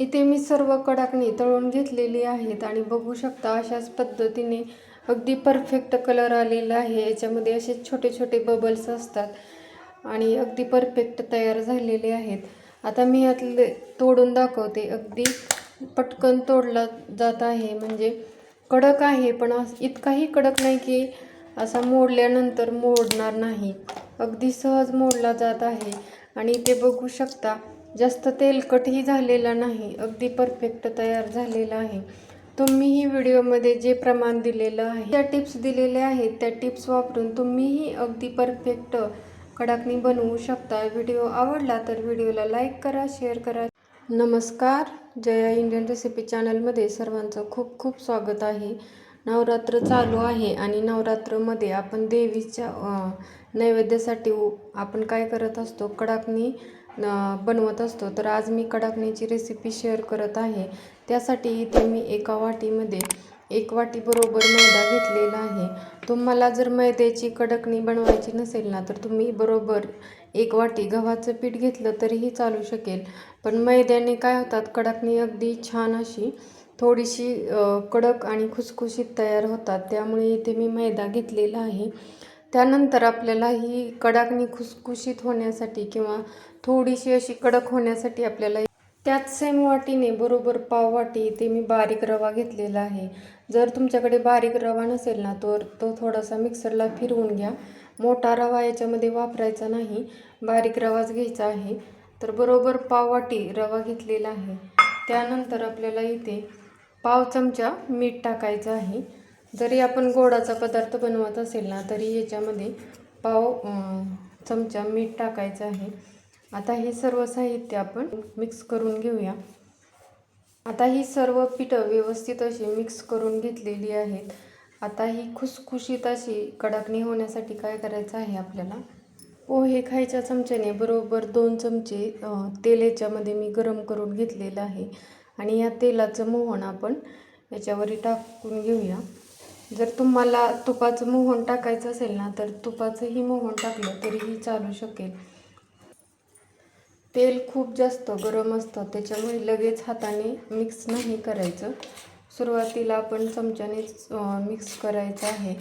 इथे मी सर्व कडाकणी तळून घेतलेली आहेत आणि बघू शकता अशाच पद्धतीने अगदी परफेक्ट कलर आलेला आहे. याच्यामध्ये असे छोटे छोटे बबल्स असतात आणि अगदी परफेक्ट तयार झालेले आहेत. आता मी यातले तोडून दाखवते. अगदी पटकन तोडला जात आहे. म्हणजे कडक आहे पण इतकाही कडक नाही की असा मोडल्यानंतर मोडणार नाही. अगदी सहज मोडला जात आहे. आणि ते बघू शकता जास्त तेलकटही झालेला नाही अगदी परफेक्ट तयार झालेला आहे. तुम्हीही व्हिडिओमध्ये जे प्रमाण दिलेलं आहे त्या टिप्स दिलेल्या आहेत त्या टिप्स वापरून तुम्हीही अगदी परफेक्ट कडाकणी बनवू शकता. व्हिडिओ आवडला तर व्हिडिओला लाईक करा शेअर करा. नमस्कार. जया इंडियन रेसिपी चॅनलमध्ये सर्वांचं खूप खूप स्वागत आहे. नवरात्र चालू आहे आणि नवरात्रमध्ये आपण देवीच्या नैवेद्यासाठी आपण काय करत असतो? कडाकणी बनवत असतो. तर आज मी कडाकणीची रेसिपी शेअर करत आहे. त्यासाठी इथे मी एका वाटीमध्ये एक वाटी बरोबर मैदा घेतलेला आहे. तुम्हाला जर मैद्याची कडकणी बनवायची नसेल ना तर तुम्ही बरोबर एक वाटी गव्हाचं पीठ घेतलं तरीही चालू शकेल. पण मैद्याने काय होतात कडकणी अगदी छान अशी थोडीशी कडक आणि खुसखुशीत तयार होतात. त्यामुळे इथे मी मैदा घेतलेला आहे. त्यानंतर आपल्याला ही कडाकणी खुसखुशीत होण्यासाठी किंवा थोडीशी अशी कडक होण्यासाठी आपल्याला त्याच सेम वाटीने बरोबर पाव वाटी इथे मी बारीक रवा घेतलेला आहे. जर तुमच्याकडे बारीक रवा नसेल ना तर तो थोडासा मिक्सरला फिरवून घ्या. मोठा रवा याच्यामध्ये वापरायचा नाही. बारीक रवाच घ्यायचा आहे. तर बरोबर पाव वाटी रवा घेतलेला आहे. त्यानंतर आपल्याला इथे पाव चमचा मीठ टाकायचं आहे. जरी आपण गोडाचा पदार्थ बनवत असेल ना तरी याच्यामध्ये पाव चमचा मीठ टाकायचं आहे. आता हे सर्व साहित्य आपण मिक्स करून घेऊया. आता ही सर्व पिठं व्यवस्थित अशी मिक्स करून घेतलेली आहेत. आता ही खुसखुशीत अशी कडाकणी होण्यासाठी काय करायचं आहे आपल्याला? पोहे खायच्या चमच्याने बरोबर दोन चमचे तेल याच्यामध्ये मी गरम करून घेतलेलं आहे. आणि या तेलाचं मोहन आपण याच्यावरही टाकून घेऊया. जर तुम्हाला तुपाचं मोहन टाकायचं असेल ना तर तुपाचंही मोहन टाकलं तरीही चालू शकेल. तेल खूप जास्त गरम असतं त्याच्यामुळे लगेच हाताने मिक्स नाही करायचं. सुरुवातीला आपण चमच्यानेच मिक्स करायचं आहे.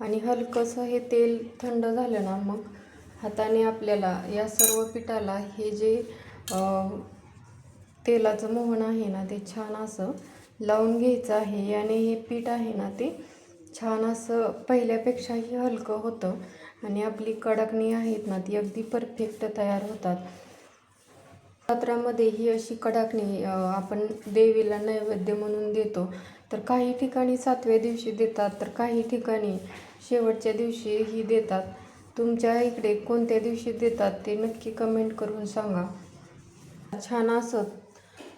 आणि हलकंसं हे तेल थंड झालं ना मग हाताने आपल्याला या सर्व पिठाला हे जे तेलाचं मोहन आहे ना ते छान असं लावून घ्यायचं आहे. याने हे पीठ आहे ना ते छान असं पहिल्यापेक्षाही हलकं होतं. आणि आपली कडकणी आहेत ना ती अगदी परफेक्ट तयार होतात. नवरात्रामध्ये ही अशी कडाकणी आपण देवीला नैवेद्य म्हणून देतो. तर काही ठिकाणी सातव्या दिवशी देतात तर काही ठिकाणी शेवटच्या दिवशी ही देतात. तुमच्या इकडे कोणत्या दिवशी देतात ते नक्की कमेंट करून सांगा. छान असं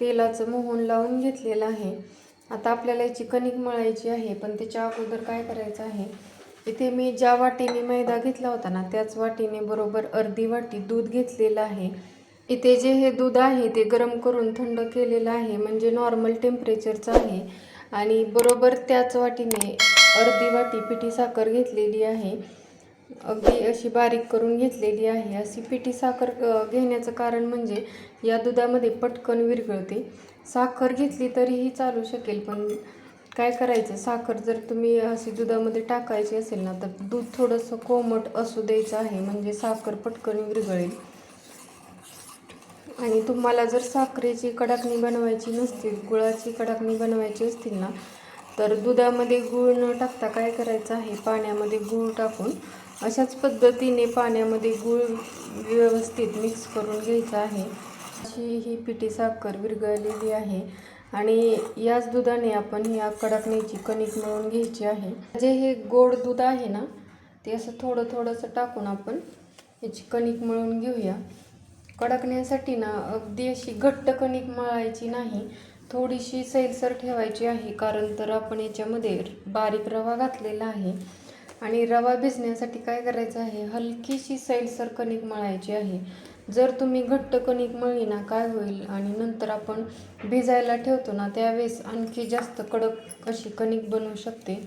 तेलाचं मोहन लावून घेतलेलं आहे. आता आपल्याला याची कणिक मळायची आहे पण त्याच्या अगोदर काय करायचं आहे? इथे मी ज्या वाटीने मैदा घेतला होता ना त्याच वाटीने बरोबर अर्धी वाटी दूध घेतलेलं आहे. इथे जे हे दूध आहे ते गरम करून थंड केलेलं आहे म्हणजे नॉर्मल टेम्परेचरचं आहे. आणि बरोबर त्याच वाटीने अर्धी वाटी पिठी साखर घेतलेली आहे. अगदी अशी बारीक करून घेतलेली आहे. अशी पिठी साखर घेण्याचं कारण म्हणजे या दुधामध्ये पटकन विरघळते. साखर घेतली तरीही चालू शकेल पण काय करायचं? साखर जर तुम्ही अशी दुधामध्ये टाकायची असेल ना तर दूध थोडंसं कोमट असू द्यायचं आहे म्हणजे साखर पटकन विरघळेल. आणि तुम्हाला जर साखरेची कडाकणी बनवायची नसतील गुळाची कडाकणी बनवायची असतील ना तर दुधामध्ये गूळ न टाकता काय करायचं आहे? पाण्यामध्ये गूळ टाकून अशाच पद्धतीने पाण्यामध्ये गूळ व्यवस्थित मिक्स करून घ्यायचं आहे. अशी ही पिठी साखर विरघळलेली आहे आणि याच दुधाने आपण या कडकण्याची कणिक मळून घ्यायची आहे. जे हे गोड दूध आहे ना ते असं थोडं थोडंसं टाकून आपण याची कणिक मळून घेऊया. कडकण्यासाठी ना अगदी अशी घट्ट कणिक मळायची नाही थोडीशी सैलसर ठेवायची आहे कारण तर आपण याच्यामध्ये बारीक रवा घातलेला आहे. आणि रवा भिजण्यासाठी काय करायचं आहे? हलकीशी सैलसर कणिक मळायची आहे. जर तुम्ही घट्ट कणिक मळली ना काय होईल? आणि नंतर आपण भिजायला ठेवतो ना त्यावेळेस आणखी जास्त कडक अशी कणिक बनवू शकते.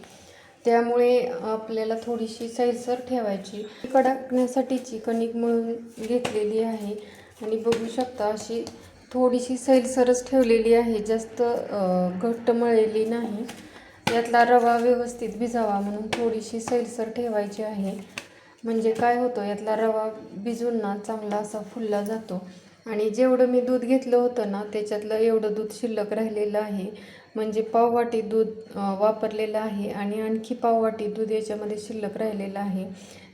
त्यामुळे आपल्याला थोडीशी सैलसर ठेवायची. कडकण्यासाठीची कणिक मळून घेतलेली आहे. आणि बघू शकता अशी थोडीशी सैलसरच ठेवलेली आहे. जास्त घट्ट मळलेली नाही. यातला रवा व्यवस्थित भिजावा म्हणून थोडीशी सैलसर ठेवायची आहे. म्हणजे काय होतं यातला रवा भिजून ना चांगला असा फुलला जातो. आणि जेवढं मी दूध घेतलं होतं ना त्याच्यातलं एवढं दूध शिल्लक राहिलेलं आहे. म्हणजे पाववाटी दूध वापरलेलं आहे आणि आणखी पाववाटी दूध याच्यामध्ये शिल्लक राहिलेलं आहे.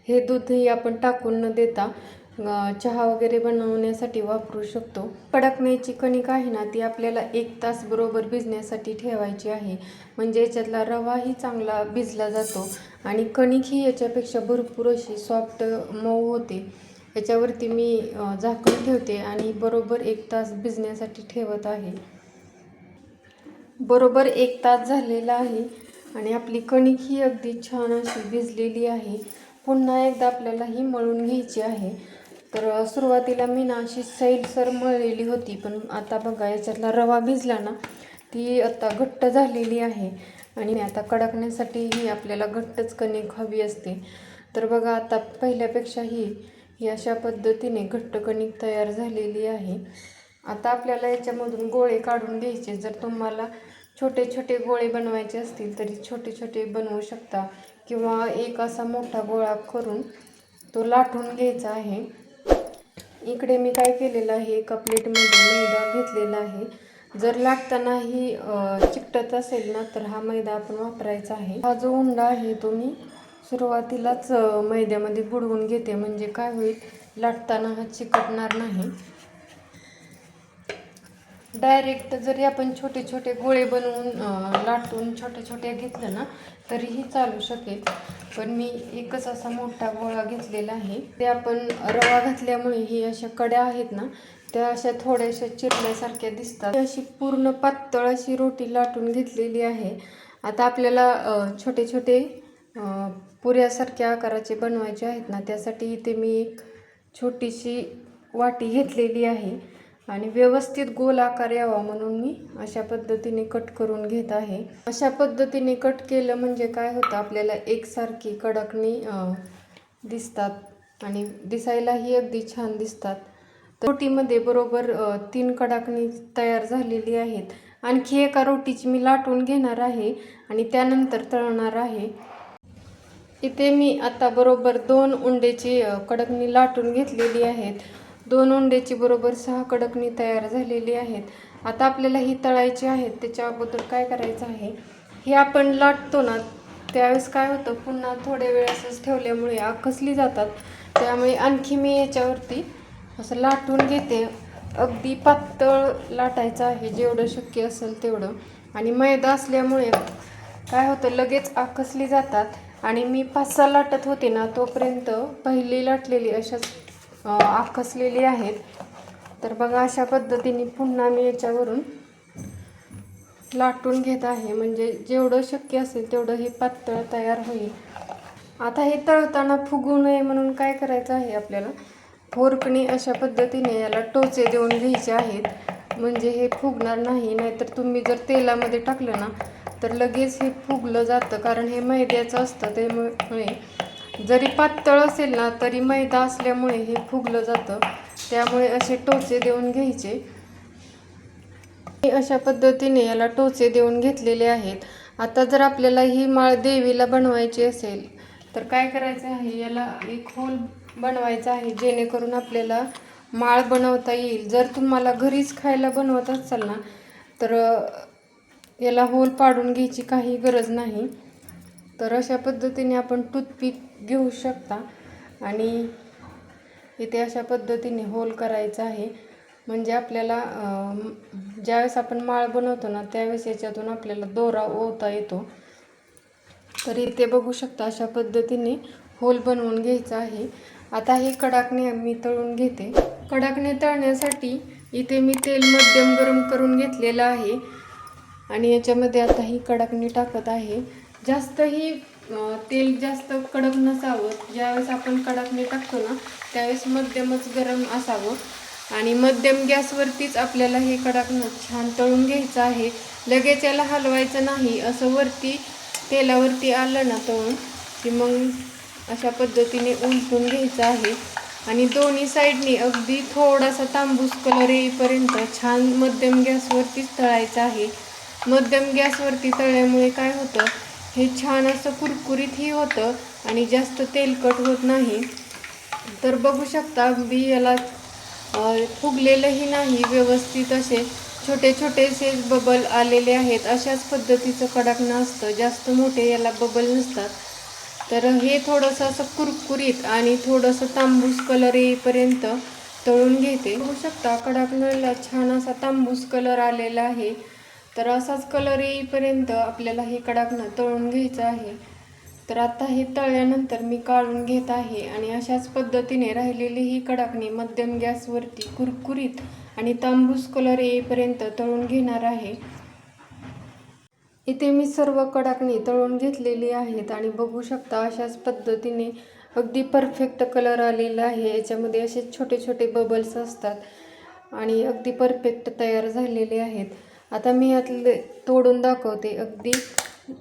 हे दूधही आपण टाकून न देता चहा वगैरे बनवण्यासाठी वापरू शकतो. कडकण्याची कणिक आहे ना ती आपल्याला एक तास बरोबर भिजण्यासाठी ठेवायची आहे. म्हणजे याच्यातला रवाही चांगला भिजला जातो आणि कणिक ही याच्यापेक्षा भरपूर अशी सॉफ्ट मऊ होते. याच्यावरती मी अ, झाकण ठेवते आणि बरोबर एक तास भिजण्यासाठी ठेवत आहे. बरोबर एक तास झालेला आहे आणि आपली कणिक ही अगदी छान अशी भिजलेली आहे. पुन्हा एकदा आपल्याला ही मळून घ्यायची आहे. तर सुरुवातीला मी ना अशी सैलसर मळलेली होती पण आता बघा याच्यातला रवा भिजला ना ती आता घट्ट झालेली आहे आणि आता कडकण्यासाठी ही आपल्याला घट्टच कणिक हवी असते. तर बघा आता पहिल्यापेक्षाही ही अशा पद्धतीने घट्ट कणिक तयार झालेली आहे. आता आपल्याला याच्यामधून गोळे काढून घ्यायचे. जर तुम्हाला छोटे छोटे गोळे बनवायचे असतील तरी छोटे छोटे बनवू शकता. किंवा एक असा मोठा गोळा करून तो लाटून घ्यायचा आहे. इकडे मी काय केलेलं आहे एका प्लेटमध्ये मैदा घेतलेला आहे. जर लाटताना ही चिकटत असेल ना तर हा मैदा आपण वापरायचा आहे. हा जो उंडा आहे तो मी सुरुवातीलाच मैद्यामध्ये बुडवून घेते. म्हणजे काय होईल लाटताना हा चिकटणार नाही. डायरेक्ट जरी आपण छोटे छोटे गोळे बनवून लाटून छोटे छोटे घेतलं ना तरीही चालू शकेल. पण मी एकच असा मोठा गोळा घेतलेला आहे. ते आपण रवा घातल्यामुळे ही अशा कड्या आहेत ना त्या अशा थोड्याशा चिरल्यासारख्या दिसतात. अशी पूर्ण पातळ अशी रोटी लाटून घेतलेली आहे. आता आपल्याला छोटे छोटे पुऱ्यासारख्या आकाराचे बनवायचे आहेत ना त्यासाठी इथे मी एक छोटीशी वाटी घेतलेली आहे. आणि व्यवस्थित गोल आकार यावा म्हणून मी अशा पद्धतीने कट करून घेत आहे. अशा पद्धतीने कट केलं म्हणजे काय होतं? आपल्याला एकसारखी कडकणी दिसतात आणि दिसायलाही अगदी छान दिसतात. तर रोटीमध्ये बरोबर तीन कडाकणी तयार झालेली आहेत. आणखी एका रोटीची मी लाटून घेणार आहे आणि त्यानंतर तळणार आहे. इथे मी आता बरोबर दोन उंडेची कडकणी लाटून घेतलेली आहेत. दोन उंडेची बरोबर सहा कडकणी तयार झालेली आहेत. आता आपल्याला ही तळायची आहेत त्याच्या अगोदर काय करायचं आहे? हे आपण लाटतो ना त्यावेळेस काय होतं पुन्हा थोड्या वेळ असंच ठेवल्यामुळे आकसली जातात त्यामुळे आणखी मी याच्यावरती असं लाटून घेते. अगदी पातळ लाटायचं आहे जेवढं शक्य असेल तेवढं. आणि मैदा असल्यामुळे काय होतं लगेच आकसली जातात. आणि मी पाच सहा लाटत होते ना तोपर्यंत पहिली लाटलेली अशाच आखसलेली आहेत. तर बघा अशा पद्धतीने पुन्हा मी याच्यावरून लाटून घेत आहे. म्हणजे जेवढं शक्य असेल तेवढं हे पातळ तयार होईल. आता हे तळताना फुगू नये म्हणून काय करायचं आहे आपल्याला? फोरकणी अशा पद्धतीने याला टोचे देऊन घ्यायचे आहेत. म्हणजे हे फुगणार नाही नाहीतर तुम्ही जर तेलामध्ये टाकलं ना तर लगेच हे फुगलं जातं. कारण हे मैद्याचं असतं त्यामुळे जरी पातळ असेल ना तरी मैदा असल्यामुळे हे फुगलं जातं. त्यामुळे असे टोचे देऊन घ्यायचे. मी अशा पद्धतीने याला टोचे देऊन घेतलेले आहेत. आता जर आपल्याला ही माळ देवीला बनवायची असेल तर काय करायचं आहे? याला एक होल बनवायचा आहे जेणेकरून आपल्याला माळ बनवता येईल. जर तुम्हाला घरीच खायला बनवत असाल ना तर याला होल पाडून घ्यायची काही गरज नाही. तर अशा पद्धतीने आपण टूथपिक घेऊ शकता. आणि इथे अशा पद्धतीने होल करायचा आहे. म्हणजे आपल्याला ज्यावेळेस आपण माळ बनवतो ना त्यावेळेस याच्यातून आपल्याला दोरा ओवता येतो. तर इथे बघू शकता अशा पद्धतीने होल बनवून घ्यायचा आहे. आता हे कडाकणे मी तळून घेते. कडाकणे तळण्यासाठी इथे मी तेल मध्यम गरम करून घेतलेलं आहे. आणि याच्यामध्ये आता ही कडाकणी टाकत आहे. जास्तही तेल जास्त कडक नसावं. ज्यावेळेस आपण कडकने टाकतो ना त्यावेळेस मध्यमच गरम असावं. आणि मध्यम गॅसवरतीच आपल्याला हे कडाकणं छान तळून घ्यायचं आहे. लगेच याला हलवायचं नाही असं वरती तेलावरती आलं ना तळून की मग अशा पद्धतीने उलटून घ्यायचं आहे. आणि दोन्ही साईडनी अगदी थोडासा तांबूस कलर येईपर्यंत छान मध्यम गॅसवरतीच तळायचं आहे. मध्यम गॅसवरती तळल्यामुळे काय होतं हे छान असं कुरकुरीतही होतं आणि जास्त तेलकट होत नाही. तर बघू शकता अगदी याला फुगलेलंही नाही व्यवस्थित असे छोटे छोटेसे बबल आलेले आहेत. अशाच पद्धतीचं कडाकणं असतं. जास्त मोठे याला बबल नसतात. तर हे थोडंसं असं कुरकुरीत आणि थोडंसं तांबूस कलर येईपर्यंत तळून घेते. बघू शकता कडाकणाला छान असा तांबूस कलर आलेला आहे. तर असाच कलर येईपर्यंत आपल्याला हे कडाकणं तळून घ्यायचं आहे. तर आता हे तळल्यानंतर मी काढून घेत आहे आणि अशाच पद्धतीने राहिलेली ही कडाकणी मध्यम गॅसवरती कुरकुरीत आणि तांबूस कलर येईपर्यंत तळून घेणार आहे. इथे मी सर्व कडाकणी तळून घेतलेली आहेत आणि बघू शकता अशाच पद्धतीने अगदी परफेक्ट कलर आलेला आहे. याच्यामध्ये असे छोटे छोटे बबल्स असतात आणि अगदी परफेक्ट तयार झालेले आहेत. आता मी यातले तोडून दाखवते. अगदी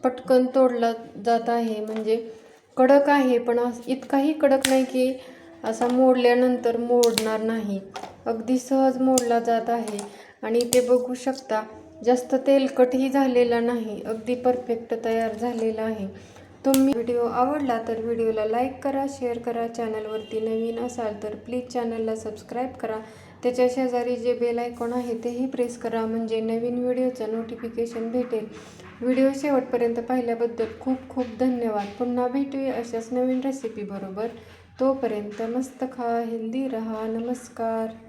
पटकन तोडला जात आहे. म्हणजे कडक आहे पण अस- इतकाही कडक नाही की असा मोडल्यानंतर मोडणार नाही. अगदी सहज मोडला जात आहे. आणि ते बघू शकता जास्त तेलकटही झालेला नाही. अगदी परफेक्ट तयार झालेला आहे. तुम्ही व्हिडिओ आवडला तर व्हिडिओला लाईक करा शेअर करा. चॅनलवरती नवीन असाल तर प्लीज चॅनलला सबस्क्राईब करा. त्याच्या शेजारी जे बेल आयकॉन आहे तेही प्रेस करा. म्हणजे नवीन व्हिडिओचं नोटिफिकेशन भेटेल. व्हिडिओ शेवटपर्यंत पाहिल्याबद्दल खूप खूप धन्यवाद. पुन्हा भेटूया अशाच नवीन रेसिपी बरोबर. तोपर्यंत मस्त खा हेल्दी रहा. नमस्कार.